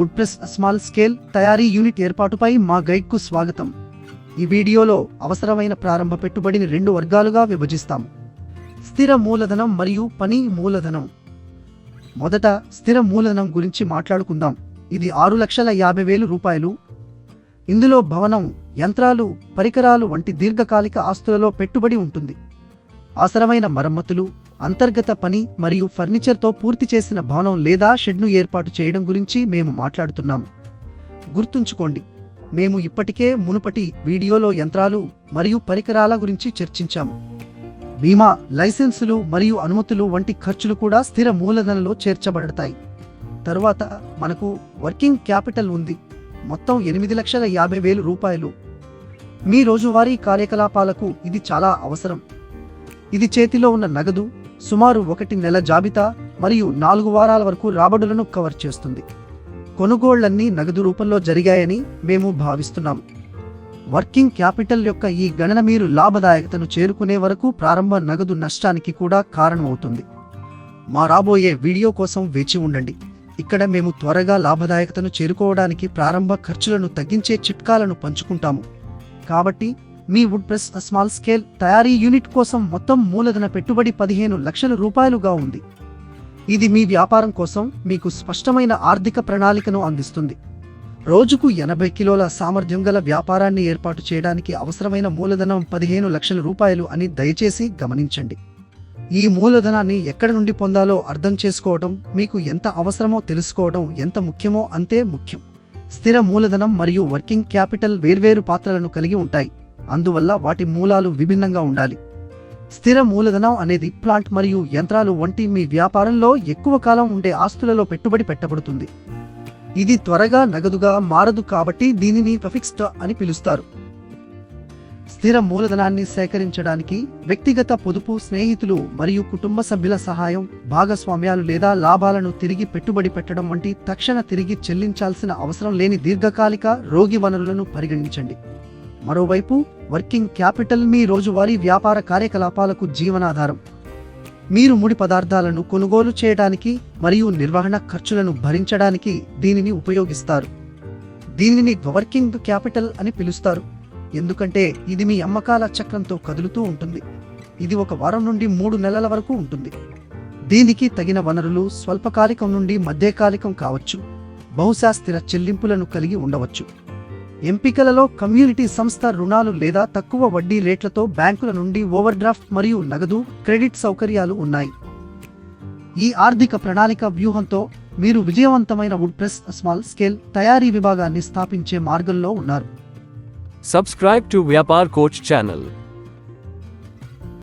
Would press small scale తయారీ unit ఏర్పాటుపై మా గైడ్కు స్వాగతం. ఈ వీడియోలో అవసరమైన ప్రారంభ పెట్టుబడిని రెండు వర్గాలుగా విభజిస్తాము. స్థిర మూలధనం మరియు పని మూలధనం. మొదట స్థిర మూలధనం గురించి మాట్లాడుకుందాం. ఇది ఆరు లక్షల యాభై వేలు రూపాయలు. ఇందులో భవనం యంత్రాలు పరికరాలు వంటి దీర్ఘకాలిక ఆస్తులలో పెట్టుబడి ఉంటుంది. అవసరమైన మరమ్మతులు అంతర్గత పని మరియు ఫర్నిచర్తో పూర్తి చేసిన భవనం లేదా షెడ్ను ఏర్పాటు చేయడం గురించి మేము మాట్లాడుతున్నాము. గుర్తుంచుకోండి మేము ఇప్పటికే మునుపటి వీడియోలో యంత్రాలు మరియు పరికరాల గురించి చర్చించాము. బీమా లైసెన్సులు మరియు అనుమతులు వంటి ఖర్చులు కూడా స్థిర మూలధనంలో చేర్చబడతాయి. తరువాత మనకు వర్కింగ్ క్యాపిటల్ ఉంది మొత్తం ఎనిమిది లక్షల యాభై వేలు రూపాయలు. మీ రోజువారీ కార్యకలాపాలకు ఇది చాలా అవసరం. ఇది చేతిలో ఉన్న నగదు సుమారు ఒకటి నెల జాబితా మరియు నాలుగు వారాల వరకు రాబడులను కవర్ చేస్తుంది. కొనుగోళ్ళన్నీ నగదు రూపంలో జరిగాయని మేము భావిస్తున్నాము వర్కింగ్ క్యాపిటల్ యొక్క ఈ గణన మీరు లాభదాయకతను చేరుకునే వరకు ప్రారంభ నగదు నష్టానికి కూడా కారణమవుతుంది. మా రాబోయే వీడియో కోసం వేచి ఉండండి. ఇక్కడ మేము త్వరగా లాభదాయకతను చేరుకోవడానికి ప్రారంభ ఖర్చులను తగ్గించే చిట్కాలను పంచుకుంటాము. కాబట్టి మీ వుడ్ ప్రెస్ స్మాల్ స్కేల్ తయారీ యూనిట్ కోసం మొత్తం మూలధన పెట్టుబడి పదిహేను లక్షల రూపాయలుగా ఉంది. ఇది మీ వ్యాపారం కోసం మీకు స్పష్టమైన ఆర్థిక ప్రణాళికను అందిస్తుంది. రోజుకు ఎనభై కిలోల సామర్థ్యం గల వ్యాపారాన్ని ఏర్పాటు చేయడానికి అవసరమైన మూలధనం పదిహేను లక్షల రూపాయలు అని దయచేసి గమనించండి. ఈ మూలధనాన్ని ఎక్కడ నుండి పొందాలో అర్థం చేసుకోవడం మీకు ఎంత అవసరమో తెలుసుకోవడం ఎంత ముఖ్యమో అంతే ముఖ్యం. స్థిర మూలధనం మరియు వర్కింగ్ క్యాపిటల్ వేర్వేరు పాత్రలను కలిగి ఉంటాయి. అందువల్ల వాటి మూలాలు విభిన్నంగా ఉండాలి. స్థిర మూలధనం అనేది ప్లాంట్ మరియు యంత్రాలు వంటి మీ వ్యాపారంలో ఎక్కువ కాలం ఉండే ఆస్తులలో పెట్టుబడి పెట్టబడుతుంది. ఇది త్వరగా నగదుగా మారదు కాబట్టి దీనిని ఫిక్స్డ్ అని పిలుస్తారు. స్థిర మూలధనాన్ని సేకరించడానికి వ్యక్తిగత పొదుపు స్నేహితులు మరియు కుటుంబ సభ్యుల సహాయం భాగస్వామ్యాలు లేదా లాభాలను తిరిగి పెట్టుబడి పెట్టడం వంటి తక్షణ తిరిగి చెల్లించాల్సిన అవసరం లేని దీర్ఘకాలిక రోగి వనరులను పరిగణించండి. మరోవైపు వర్కింగ్ క్యాపిటల్ మీ రోజువారీ వ్యాపార కార్యకలాపాలకు జీవనాధారం. మీరు ముడి పదార్థాలను కొనుగోలు చేయడానికి మరియు నిర్వహణ ఖర్చులను భరించడానికి దీనిని ఉపయోగిస్తారు. దీనిని వర్కింగ్ క్యాపిటల్ అని పిలుస్తారు. ఎందుకంటే ఇది మీ అమ్మకాల చక్రంతో కదులుతూ ఉంటుంది. ఇది ఒక వారం నుండి మూడు నెలల వరకు ఉంటుంది. దీనికి తగిన వనరులు స్వల్పకాలికం నుండి మధ్యకాలికం కావచ్చు. బహుశా స్థిర చెల్లింపులను కలిగి ఉండవచ్చు. ఎంపికలలో కమ్యూనిటీ సంస్థ రుణాలు లేదా తక్కువ వడ్డీ రేట్లతో బ్యాంకుల నుండి ఓవర్ డ్రాఫ్ట్ మరియు నగదు క్రెడిట్ సౌకర్యాలు ఉన్నాయి. ఈ ఆర్థిక ప్రణాళిక వ్యూహంతో మీరు విజయవంతమైన వుడ్ ప్రెస్ స్మాల్ స్కేల్ తయారీ విభాగాన్ని స్థాపించే మార్గంలో ఉన్నారు. Subscribe to Vyapar coach channel